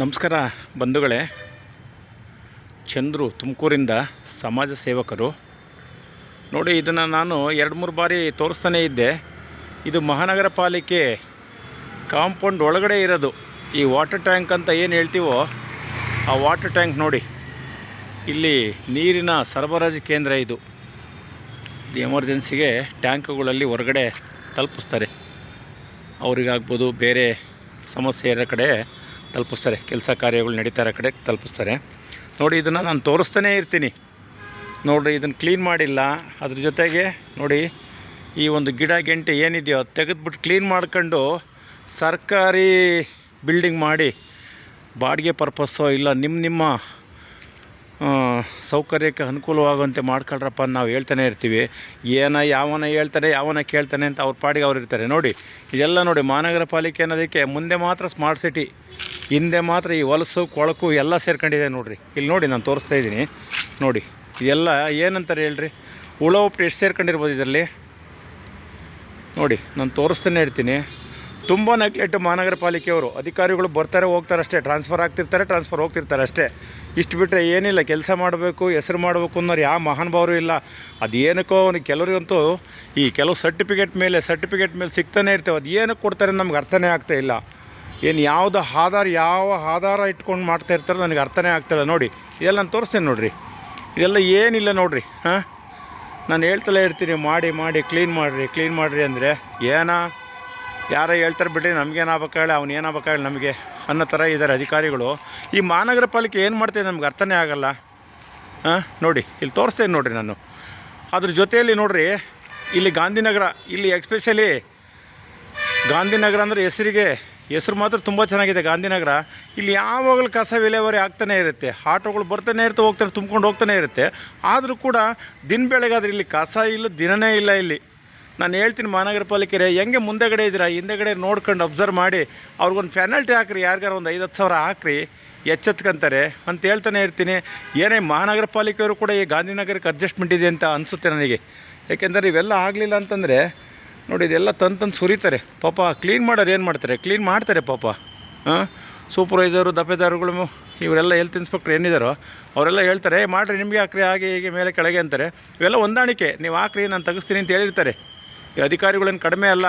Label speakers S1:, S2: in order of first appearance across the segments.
S1: ನಮಸ್ಕಾರ ಬಂಧುಗಳೇ. ಚಂದ್ರು ತುಮಕೂರಿಂದ ಸಮಾಜ ಸೇವಕರು. ನೋಡಿ, ಇದನ್ನು ನಾನು ಎರಡು ಮೂರು ಬಾರಿ ತೋರಿಸ್ತಾನೇ ಇದ್ದೆ. ಇದು ಮಹಾನಗರ ಪಾಲಿಕೆ ಕಾಂಪೌಂಡ್ ಒಳಗಡೆ ಇರೋದು. ಈ ವಾಟರ್ ಟ್ಯಾಂಕ್ ಅಂತ ಏನು ಹೇಳ್ತೀವೋ ಆ ವಾಟರ್ ಟ್ಯಾಂಕ್ ನೋಡಿ. ಇಲ್ಲಿ ನೀರಿನ ಸರಬರಾಜು ಕೇಂದ್ರ ಇದು. ಎಮರ್ಜೆನ್ಸಿಗೆ ಟ್ಯಾಂಕ್ಗಳಲ್ಲಿ ಹೊರಗಡೆ ತಲುಪಿಸ್ತಾರೆ. ಅವರಿಗಾಗ್ಬೋದು ಬೇರೆ ಸಮಸ್ಯೆ ಇರೋ ಕಡೆ ತಲುಪಿಸ್ತಾರೆ. ಕೆಲಸ ಕಾರ್ಯಗಳು ನಡೀತಾರೆ ಕಡೆ ತಲುಪಿಸ್ತಾರೆ. ನೋಡಿ, ಇದನ್ನು ನಾನು ತೋರಿಸ್ತಾನೇ ಇರ್ತೀನಿ. ನೋಡಿರಿ, ಇದನ್ನು ಕ್ಲೀನ್ ಮಾಡಿಲ್ಲ. ಅದ್ರ ಜೊತೆಗೆ ನೋಡಿ, ಈ ಒಂದು ಗಿಡ ಗೆಂಟೆ ಏನಿದೆಯೋ ತೆಗೆದುಬಿಟ್ಟು ಕ್ಲೀನ್ ಮಾಡ್ಕೊಂಡು ಸರ್ಕಾರಿ ಬಿಲ್ಡಿಂಗ್ ಮಾಡಿ, ಬಾಡಿಗೆ ಪರ್ಪಸ್ಸೋ ಇಲ್ಲ ನಿಮ್ಮ ನಿಮ್ಮ ಸೌಕರ್ಯಕ್ಕೆ ಅನುಕೂಲವಾಗುವಂತೆ ಮಾಡ್ಕೊಳ್ರಪ್ಪ ನಾವು ಹೇಳ್ತಾನೆ ಇರ್ತೀವಿ. ಏನ ಯಾವನ ಹೇಳ್ತಾನೆ, ಯಾವನ ಕೇಳ್ತಾನೆ ಅಂತ ಅವ್ರ ಪಾಡಿಗೆ ಅವ್ರು ಇರ್ತಾರೆ. ನೋಡಿ, ಇದೆಲ್ಲ ನೋಡಿ, ಮಹಾನಗರ ಪಾಲಿಕೆ ಅನ್ನೋದಕ್ಕೆ ಮುಂದೆ ಮಾತ್ರ ಸ್ಮಾರ್ಟ್ ಸಿಟಿ ಹಿಂದೆ ಮಾತ್ರ ಈ ಹೊಲಸು, ಕೊಳಕು ಎಲ್ಲ ಸೇರ್ಕೊಂಡಿದೆ ನೋಡಿರಿ. ಇಲ್ಲಿ ನೋಡಿ ನಾನು ತೋರಿಸ್ತಾ ಇದ್ದೀನಿ. ನೋಡಿ, ಇದೆಲ್ಲ ಏನಂತಾರೆ ಹೇಳ್ರಿ? ಹುಳ ಉಪ್ಪು ಎಷ್ಟು ಸೇರ್ಕೊಂಡಿರ್ಬೋದು ಇದರಲ್ಲಿ? ನೋಡಿ, ನಾನು ತೋರಿಸ್ತಾನೆ ಇರ್ತೀನಿ ತುಂಬ ನೆಗ್ಲೆಕ್ಟ್ ಮಹಾನಗರ ಪಾಲಿಕೆಯವರು. ಅಧಿಕಾರಿಗಳು ಬರ್ತಾರೆ, ಹೋಗ್ತಾರೆ ಅಷ್ಟೇ. ಟ್ರಾನ್ಸ್ಫರ್ ಆಗ್ತಿರ್ತಾರೆ ಟ್ರಾನ್ಸ್ಫರ್ ಹೋಗ್ತಿರ್ತಾರೆ ಅಷ್ಟೇ. ಇಷ್ಟು ಬಿಟ್ಟರೆ ಏನಿಲ್ಲ. ಕೆಲಸ ಮಾಡಬೇಕು, ಹೆಸರು ಮಾಡಬೇಕು ಅನ್ನೋರು ಯಾವ ಮಹಾನುಭಾವರು ಇಲ್ಲ. ಅದು ಏನಕ್ಕೋ ಅವ್ನಿಗೆ ಕೆಲವರಿಗಂತೂ ಈ ಕೆಲವು ಸರ್ಟಿಫಿಕೇಟ್ ಮೇಲೆ ಸರ್ಟಿಫಿಕೇಟ್ ಮೇಲೆ ಸಿಗ್ತಾನೆ ಇರ್ತೇವೆ. ಅದು ಏನಕ್ಕೆ ಕೊಡ್ತಾರೆ ನಮ್ಗೆ ಅರ್ಥನೇ ಆಗ್ತಾ ಇಲ್ಲ. ಏನು ಯಾವುದು ಆಧಾರ, ಯಾವ ಆಧಾರ ಇಟ್ಕೊಂಡು ಮಾಡ್ತಾ ಇರ್ತಾರೆ ನನಗೆ ಅರ್ಥನೇ ಆಗ್ತಾಯಿಲ್ಲ ನೋಡಿ, ಇದೆಲ್ಲ ನಾನು ತೋರಿಸ್ತೇನೆ ನೋಡಿರಿ. ಇದೆಲ್ಲ ಏನಿಲ್ಲ ನೋಡಿರಿ, ಹಾಂ? ನಾನು ಹೇಳ್ತಲೇ ಇರ್ತೀನಿ, ಮಾಡಿ ಮಾಡಿ ಕ್ಲೀನ್ ಮಾಡಿರಿ ಕ್ಲೀನ್ ಮಾಡಿರಿ ಅಂದರೆ ಏನಾ? ಯಾರೋ ಹೇಳ್ತಾರೆ ಬಿಡ್ರಿ ನಮಗೇನಾಗಬೇಕಾಗಲಿ ಅವ್ನು ಏನು ಹೇಳಿ ನಮಗೆ ಅನ್ನೋ ಥರ ಇದ್ದಾರೆ ಅಧಿಕಾರಿಗಳು. ಈ ಮಹಾನಗರ ಪಾಲಿಕೆ ಏನು ಮಾಡ್ತಿದೆ ನಮ್ಗೆ ಅರ್ಥನೇ ಆಗಲ್ಲ. ಹಾಂ? ನೋಡಿ, ಇಲ್ಲಿ ತೋರಿಸ್ತೇನೆ ನೋಡಿರಿ ನಾನು. ಅದ್ರ ಜೊತೆಯಲ್ಲಿ ನೋಡ್ರಿ, ಇಲ್ಲಿ ಗಾಂಧಿನಗರ, ಇಲ್ಲಿ ಎಕ್ಸ್ಪೆಷಲಿ ಗಾಂಧಿನಗರ ಅಂದರೆ ಹೆಸರಿಗೆ ಹೆಸರು ಮಾತ್ರ ತುಂಬ ಚೆನ್ನಾಗಿದೆ ಗಾಂಧಿನಗರ. ಇಲ್ಲಿ ಯಾವಾಗಲೂ ಕಸ ವಿಲೇವಾರಿ ಆಗ್ತಾನೆ ಇರುತ್ತೆ. ಆಟೋಗಳು ಬರ್ತಾನೆ ಇರ್ತವೆ ಹೋಗ್ತಾರೆ ತುಂಬ್ಕೊಂಡು ಹೋಗ್ತಾನೆ ಇರುತ್ತೆ. ಆದರೂ ಕೂಡ ದಿನ ಬೆಳಗಾದ್ರೆ ಇಲ್ಲಿ ಕಸ ಇಲ್ಲ, ದಿನನೇ ಇಲ್ಲ ಇಲ್ಲಿ. ನಾನು ಹೇಳ್ತೀನಿ ಮಹಾನಗರ ಪಾಲಿಕೆರೆ, ಹೆಂಗೆ ಮುಂದೆಗಡೆ ಇದ್ದೀರಾ, ಹಿಂದೆಗಡೆ ನೋಡ್ಕೊಂಡು ಅಬ್ಸರ್ವ್ ಮಾಡಿ. ಅವ್ರಿಗೊಂದು ಫೆನಲ್ಟಿ ಹಾಕ್ರಿ, ಯಾರಿಗಾರ ಒಂದು ಐದು ಹತ್ತು ಸಾವಿರ ಹಾಕ್ರಿ, ಎಚ್ಚೆತ್ಕೊಂತಾರೆ ಅಂತ ಹೇಳ್ತಾನೆ ಇರ್ತೀನಿ. ಏನೇ ಮಹಾನಗರ ಪಾಲಿಕೆಯವರು ಕೂಡ ಈ ಗಾಂಧಿನಗರಕ್ಕೆ ಅಡ್ಜಸ್ಟ್ಮೆಂಟ್ ಇದೆ ಅಂತ ಅನಿಸುತ್ತೆ ನನಗೆ. ಯಾಕೆಂದರೆ ಇವೆಲ್ಲ ಆಗಲಿಲ್ಲ ಅಂತಂದರೆ ನೋಡಿ ಇದೆಲ್ಲ ತಂದು ತಂದು ಸುರಿತಾರೆ. ಪಾಪ ಕ್ಲೀನ್ ಮಾಡೋರು ಏನು ಮಾಡ್ತಾರೆ? ಕ್ಲೀನ್ ಮಾಡ್ತಾರೆ ಪಾಪ. ಹಾಂ? ಸೂಪರ್ವೈಸರು ದಪ್ಪೆದಾರುಗಳು ಇವರೆಲ್ಲ ಹೆಲ್ತ್ ಇನ್ಸ್ಪೆಕ್ಟ್ರ್ ಏನಿದ್ದಾರೋ ಅವರೆಲ್ಲ ಹೇಳ್ತಾರೆ "ಏ, ಮಾಡಿರಿ ನಿಮಗೆ ಹಾಕ್ರಿ ಹಾಗೆ ಹೀಗೆ ಮೇಲೆ ಕೆಳಗೆ ಅಂತಾರೆ. ಇವೆಲ್ಲ ಹೊಂದಾಣಿಕೆ. ನೀವು ಹಾಕ್ರಿ ನಾನು ತೆಗಿಸ್ತೀನಿ ಅಂತ ಹೇಳಿರ್ತಾರೆ. ಈ ಅಧಿಕಾರಿಗಳೇನು ಕಡಿಮೆ ಅಲ್ಲ.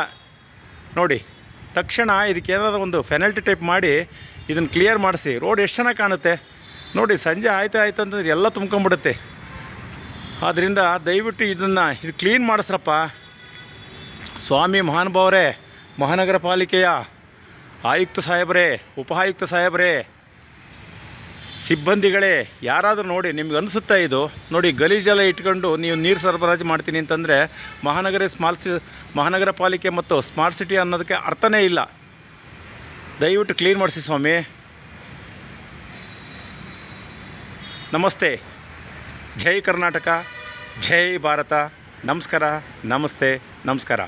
S1: ನೋಡಿ ತಕ್ಷಣ ಇದಕ್ಕೆ ಏನಾದರೂ ಒಂದು ಫೆನಲ್ಟಿ ಟೈಪ್ ಮಾಡಿ ಇದನ್ನು ಕ್ಲಿಯರ್ ಮಾಡಿಸಿ. ರೋಡ್ ಎಷ್ಟು ಚೆನ್ನಾಗಿ ಕಾಣುತ್ತೆ? ನೋಡಿ ಸಂಜೆ ಆಯ್ತು ಆಯ್ತು ಅಂತಂದ್ರೆ ಎಲ್ಲ ತುಂಬ್ಕೊಂಬಿಡುತ್ತೆ ಆದ್ದರಿಂದ ದಯವಿಟ್ಟು ಇದನ್ನು ಇದು ಕ್ಲೀನ್ ಮಾಡಿಸ್ರಪ್ಪ. ಸ್ವಾಮಿ ಮಹಾನುಭಾವರೇ, ಮಹಾನಗರ ಪಾಲಿಕೆಯ ಆಯುಕ್ತ ಸಾಹೇಬರೇ ಉಪ ಆಯುಕ್ತ ಸಾಹೇಬರೇ, ಸಿಬ್ಬಂದಿಗಳೇ, ಯಾರಾದರೂ ನೋಡಿ, ನಿಮ್ಗೆ ಅನಿಸುತ್ತಾ ಇದು? ನೋಡಿ ಗಲೀಜೆಲ್ಲ ಇಟ್ಕೊಂಡು ನೀವು ನೀರು ಸರಬರಾಜು ಮಾಡ್ತೀನಿ ಅಂತಂದರೆ, ಮಹಾನಗರ ಸ್ಮಾರ್ಟ್ ಸಿ, ಮಹಾನಗರ ಪಾಲಿಕೆ ಮತ್ತು ಸ್ಮಾರ್ಟ್ ಸಿಟಿ ಅನ್ನೋದಕ್ಕೆ ಅರ್ಥನೇ ಇಲ್ಲ. ದಯವಿಟ್ಟು ಕ್ಲೀನ್ ಮಾಡಿಸಿ ಸ್ವಾಮಿ. ನಮಸ್ತೆ. ಜೈ ಕರ್ನಾಟಕ, ಜೈ ಭಾರತ. ನಮಸ್ಕಾರ, ನಮಸ್ತೆ, ನಮಸ್ಕಾರ.